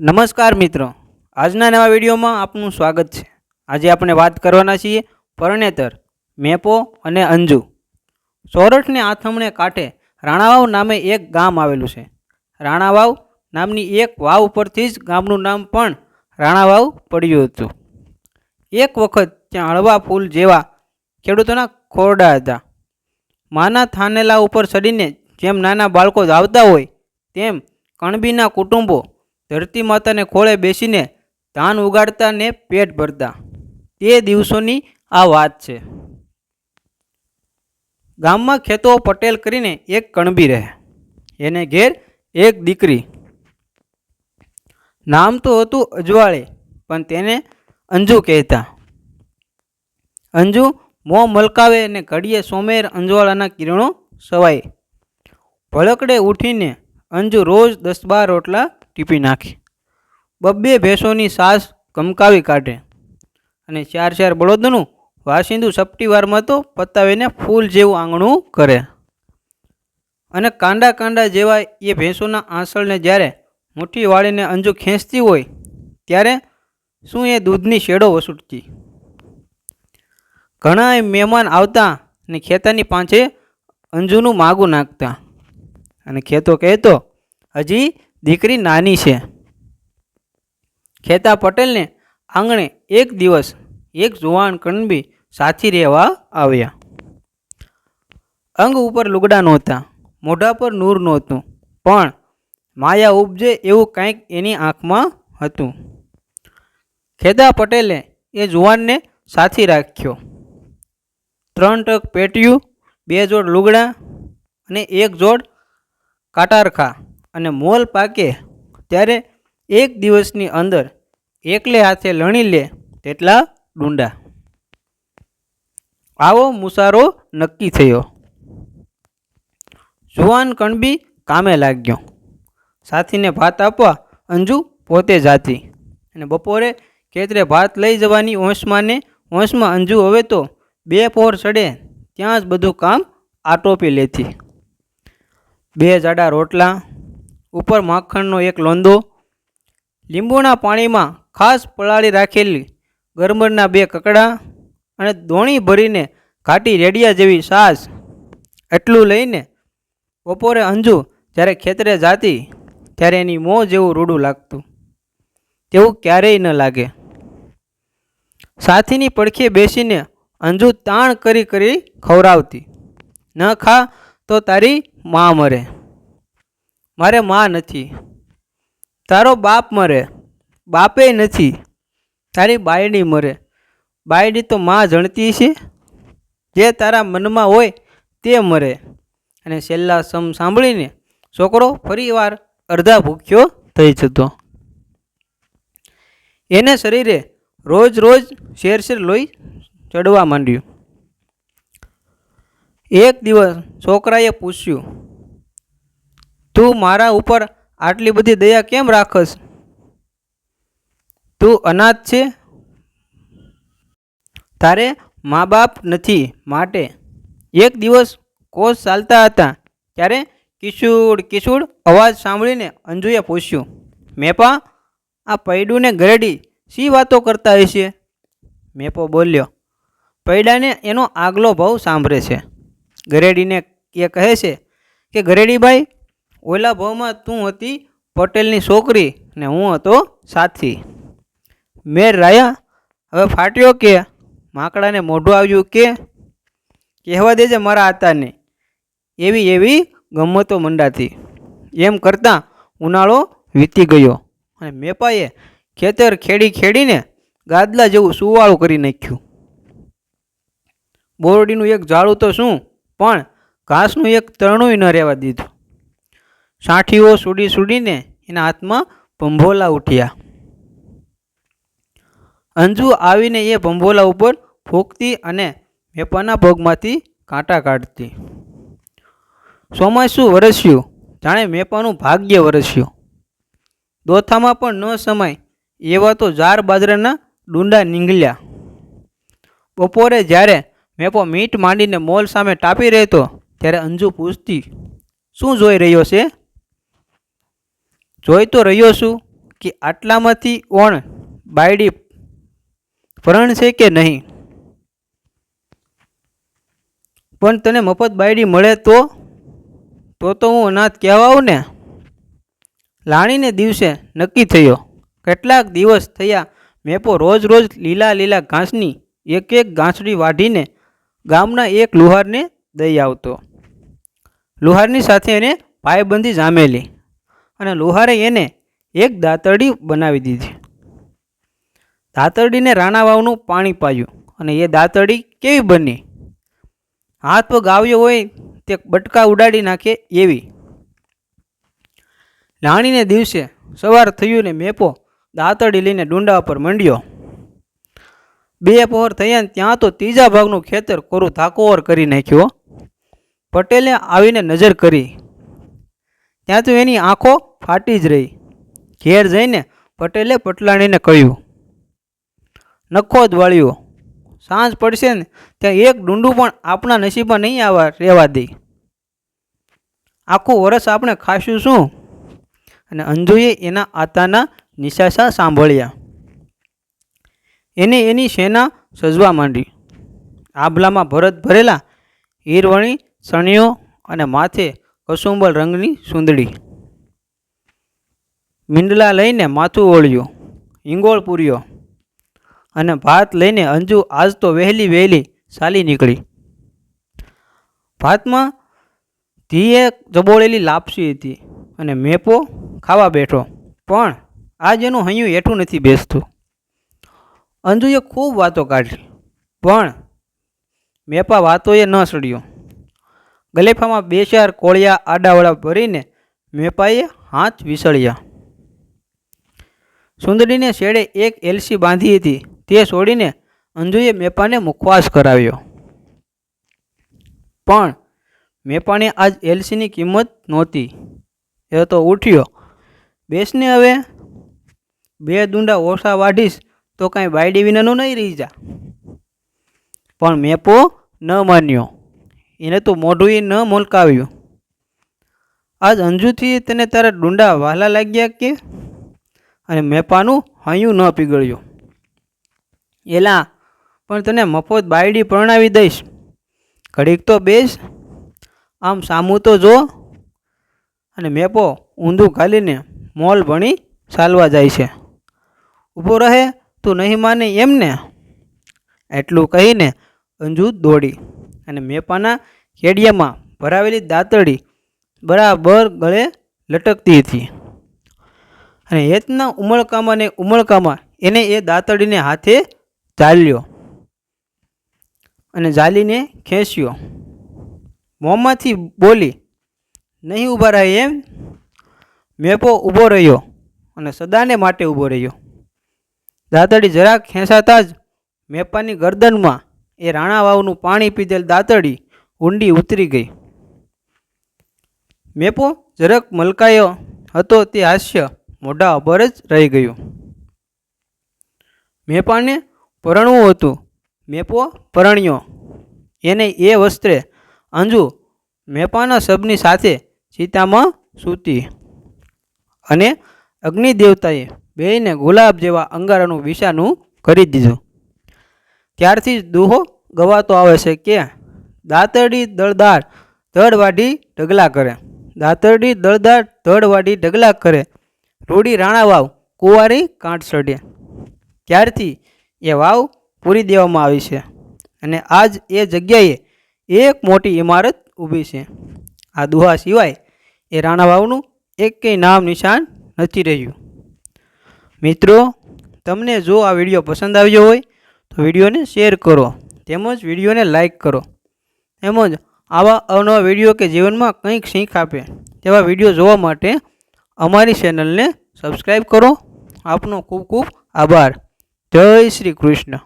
નમસ્કાર મિત્રો. આજના નવા વિડીયોમાં આપનું સ્વાગત છે. આજે આપણે વાત કરવાના છીએ પરણેતર, મેપો અને અંજુ. સોરઠને આથમણે કાંઠે રાણાવાવ નામે એક ગામ આવેલું છે. રાણાવાવ નામની એક વાવ ઉપરથી જ ગામનું નામ પણ રાણાવાવ પડ્યું હતું. એક વખત ત્યાં હળવા ફૂલ જેવા ખેડૂતોના ખોરડા હતા. માના થાનેલા ઉપર ચડીને જેમ નાના બાળકો ધાવતા હોય, તેમ કણબીના કુટુંબો ધરતી માતાને ખોળે બેસીને ધાન ઉગાડતા ને પેટ ભરતા. તે દિવસોની આ વાત છે. ગામમાં ખેતો પટેલ કરીને એક કણબી રહે. એને ઘેર એક દીકરી. નામ તો હતું અજવાળે, પણ તેને અંજુ કહેતા. અંજુ મોં મલકાવે અને ઘડીએ સોમેર અંજવાળાના કિરણો સવાય. ભળકડે ઉઠીને અંજુ રોજ દસ બાર રોટલા ટીપી નાખે. બબ્બે ભેંસોની સાસ કમકાવી કાઢે અને ચાર ચાર બળદનું વાસિંદુ સપટીવારમાં તો પતાવીને ફૂલ જેવું આંગણું કરે. અને કાંડા કાંડા જેવા એ ભેંસોના આંસળને જ્યારે મુઠ્ઠી વાળીને અંજુ ખેંચતી હોય, ત્યારે શું એ દૂધની શેડો વસૂટતી? ઘણા મહેમાન આવતા ને ખેતાની પાંચે અંજુનું માગું નાખતા. અને ખેતો કહેતો, હજી દીકરી નાની છે. ખેતા પટેલને આંગણે એક દિવસ એક જુવાન કણબી સાથી રહેવા આવ્યા. અંગ ઉપર લુગડા નહોતા, મોઢા પર નૂર નહોતું, પણ માયા ઉપજે એવું કંઈક એની આંખમાં હતું. ખેદા પટેલે એ જુવાનને સાથી રાખ્યો. ત્રણ ટક પેટિયું, બે જોડ લુગડા અને એક જોડ કાટારખા. અને મોલ પાકે ત્યારે એક દિવસની અંદર એકલે હાથે લણી લે તેટલા ડુંડા. આવો મુસારો નક્કી થયો. જુવાન કણબી કામે લાગ્યો. સાથીને ભાત આપવા અંજુ પોતે જાતી અને બપોરે ખેતરે ભાત લઈ જવાની ઓંશમાંને ઓંશમાં અંજુ હવે તો બે પોર ચડે ત્યાં જ બધું કામ આટોપી લેતી. બે જાડા રોટલા ઉપર માખણનો એક લોંદો, લીંબુના પાણીમાં ખાસ પલાળી રાખેલી ગરમરના બે કકડા અને દોણી ભરીને ઘાટી રેડિયા જેવી સાસ. એટલું લઈને બપોરે અંજુ જ્યારે ખેતરે જાતી ત્યારે એની મોં જેવું રૂડું લાગતું. તેવું ક્યારેય ન લાગે. સાથીની પડખે બેસીને અંજુ તાણ કરી કરી ખવડાવતી. ન ખા તો તારી મા મરે. મારે મા નથી. તારો બાપ મરે. બાપે નથી. તારી બાયડી મરે. બાયડી તો મા જણતી છે. જે તારા મનમાં હોય તે મરે. અને છેલ્લા સમ સાંભળીને છોકરો ફરીવાર અડધા ભૂખ્યો થઈ જતો. એને શરીરે રોજ રોજ શેર શેર લોહી ચડવા માંડ્યું. એક દિવસ છોકરાએ પૂછ્યું તું મારા ઉપર આટલી બધી દયા કેમ રાખસ? તું અનાથ છે? તારે મા બાપ નથી, માટે. એક દિવસ કોષ ચાલતા હતા, ત્યારે કિશુડ કિશુડ અવાજ સાંભળીને અંજુએ પૂછ્યું, મેપા, આ પૈડુને ગરડી શી વાતો કરતા હશે? મેપો બોલ્યો, પૈડાને એનો આગલો ભાવ સાંભળે છે. ગરેડીને એ કહે છે કે ગરેડીભાઈ ઓલા ભાવમાં તું હતી પટેલની છોકરી ને હું હતો સાથી. મેર રાયા, હવે ફાટ્યો કે? માકડાને મોઢું આવ્યું કે? કહેવા દેજે મારા આતાને. એવી એવી ગમતો મંડાતી. એમ કરતાં ઉનાળો વીતી ગયો અને મેપાએ ખેતર ખેડી ખેડીને ગાદલા જેવું સુવાળું કરી નાખ્યું. બોરડીનું એક ઝાડું તો શું, પણ ઘાસનું એક તરણુંય ન રહેવા દીધું. સાઠીઓ સુડી સુડીને એના હાથમાં ભંભોલા ઉઠ્યા. અંજુ આવીને એ ભંભોલા ઉપર ફૂંકતી અને મેપાના પગમાંથી કાંટા કાઢતી. ચોમાસું વરસ્યું? જાણે મેપાનું ભાગ્ય વરસ્યું. દોથામાં પણ ન સમાય એવા તો જાર બાજરાના ડુંડા નીંગલ્યા. બપોરે જ્યારે મેપો મીટ માંડીને મોલ સામે ટાપી રહેતો, ત્યારે અંજુ પૂછતી, શું જોઈ રહ્યો છે? જોઈ તો રહ્યો છું કે આટલામાંથી ઓણ બાયડી ફરણ છે કે નહીં? પણ તને મફત બાયડી મળે તો? તો તો હું અનાથ કહેવાઉં ને. લાણીને દિવસે નક્કી થયો. કેટલાક દિવસ થયા. મેપો રોજ રોજ લીલા લીલા ઘાસની એક એક ગાંસડી વાઢીને ગામના એક લુહારને દઈ આવતો. લુહારની સાથે એને પાયબંધી જામેલી. અને લુહારે એને એક દાંતરડી બનાવી દીધી. દાંતરડીને રાણાવાવનું પાણી પાયું અને એ દાંતરડી કેવી બની? હાથ પગ આવ્યો હોય તે બટકા ઉડાડી નાખે એવી. લાણીને દિવસે સવાર થયું ને મેપો દાંતરડી લઈને ડુંડા ઉપર મંડ્યો. બે પહોર થયા ને ત્યાં તો ત્રીજા ભાગનું ખેતર કોરું થાકોવર કરી નાખ્યો પટેલે આવીને નજર કરી ત્યાં તો એની આંખો ફાટી જ રહી. ઘેર જઈને પટેલે પટલાણીને કહ્યું, નખો જ વાળ્યો સાંજ પડશે ને ત્યાં એક ડુંડું પણ આપણા નસીબમાં નહીં આવવા રહેવા દે. આખું વરસ આપણે ખાશું શું? અને અંજુએ એના આતાના નિશાસા સાંભળ્યા. એને એની સેના સજવા માંડી. આભલામાં ભરત ભરેલા હીરવણી સણિયો અને માથે કસુંબલ રંગની સુંદડી. મીંડલા લઈને માથું ઓળ્યું, હિંગોળ પૂર્યો અને ભાત લઈને અંજુ આજ તો વહેલી વહેલી ચાલી નીકળી. ભાતમાં ધીએ જબોળેલી લાપસી હતી અને મેપો ખાવા બેઠો, પણ આજ એનું હૈયું હેઠું નથી બેસતું. અંજુએ ખૂબ વાતો કાઢી, પણ મેપા વાતોએ ન સડ્યો. ગલેફામાં બે ચાર કોળિયા આડાવડા ભરીને મેપાઈએ હાથ વિસળ્યા. સુંદરીને શેડે એક એલસી બાંધી હતી. તે છોડીને અંજુએ મેપાને મુખવાસ કરાવ્યો. પણ મેપાને આજ એલસીની કિંમત નહોતી. એ તો ઉઠ્યો. બેસને હવે બે દુંડા ઓછા વાઢીશ તો કાંઈ બાયડી વિનાનું નહીં રહી જા. પણ મેપો ન માન્યો. એને તો મોઢું ન મોલકાવ્યું. આજ અંજુથી તેને તારા ડુંડા વહાલા લાગ્યા કે? અને મેપાનું હૈયું ન પીગળ્યું. એલા, પણ તને મફત બાયડી પરણાવી દઈશ. ઘડીક તો બેસ, આમ સામું તો જો. અને મેપો ઊંધું ઘાલીને મોલ ભણી ચાલવા જાય છે. ઊભો રહે તું નહીં માને એમને? એટલું કહીને અંજુ દોડી. અને મેપાના કેડિયામાં ભરાવેલી દાંતડી બરાબર ગળે લટકતી હતી. અને હેતના ઉમળકામાં ને ઉમળકામાં એને એ દાંતડીને હાથે ઝાલ્યો અને ઝાલીને ખેંચ્યો. મોંમાંથી બોલી, નહીં ઊભા રહે એમ. મેપો ઊભો રહ્યો અને સદાને માટે ઊભો રહ્યો. દાંતડી જરાક ખેંચાતા જ મેપાની ગરદનમાં એ રાણાવાવનું પાણી પીધેલ દાંતડી ઊંડી ઉતરી ગઈ. મેપો જરાક મલકાયો હતો તે હાસ્ય મોઢા અભર જ રહી ગયું. મેપાને પરણવું હતું. મેપો પરણ્યો. એને એ વસ્ત્રે અંજુ મેપાના શબની સાથે સીતામાં સૂતી અને અગ્નિ દેવતાએ બેયને ગુલાબ જેવા અંગારાનું વિષાનું કરી દીધું. ત્યારથી જ દુહો ગવાતો આવે છે કે દાંતરડી દળદાર ધડ વાઢી ઢગલા કરે. દાંતરડી દળદાર ધડ વાઢી ઢગલા કરે. રૂડી રાણા વાવ, કુંવારી કાંઠ ચડે ત્યારથી એ વાવ પૂરી દેવામાં આવી છે અને આજ એ જગ્યાએ એક મોટી ઇમારત ઊભી છે. આ દુહા સિવાય એ રાણા વાવનું એકેય નામ નિશાન નથી રહ્યું. મિત્રો, તમને જો આ વીડિયો પસંદ આવ્યો હોય તો વિડીયોને શેર કરો. તેમજ વિડીયોને લાઇક કરો. તેમજ આવા અવનવા વીડિયો કે જીવનમાં કંઈક શીખ આપે તેવા વીડિયો જોવા માટે અમારી ચેનલને સબસ્ક્રાઈબ કરો. આપનો ખૂબ ખૂબ આભાર. જય શ્રી કૃષ્ણ.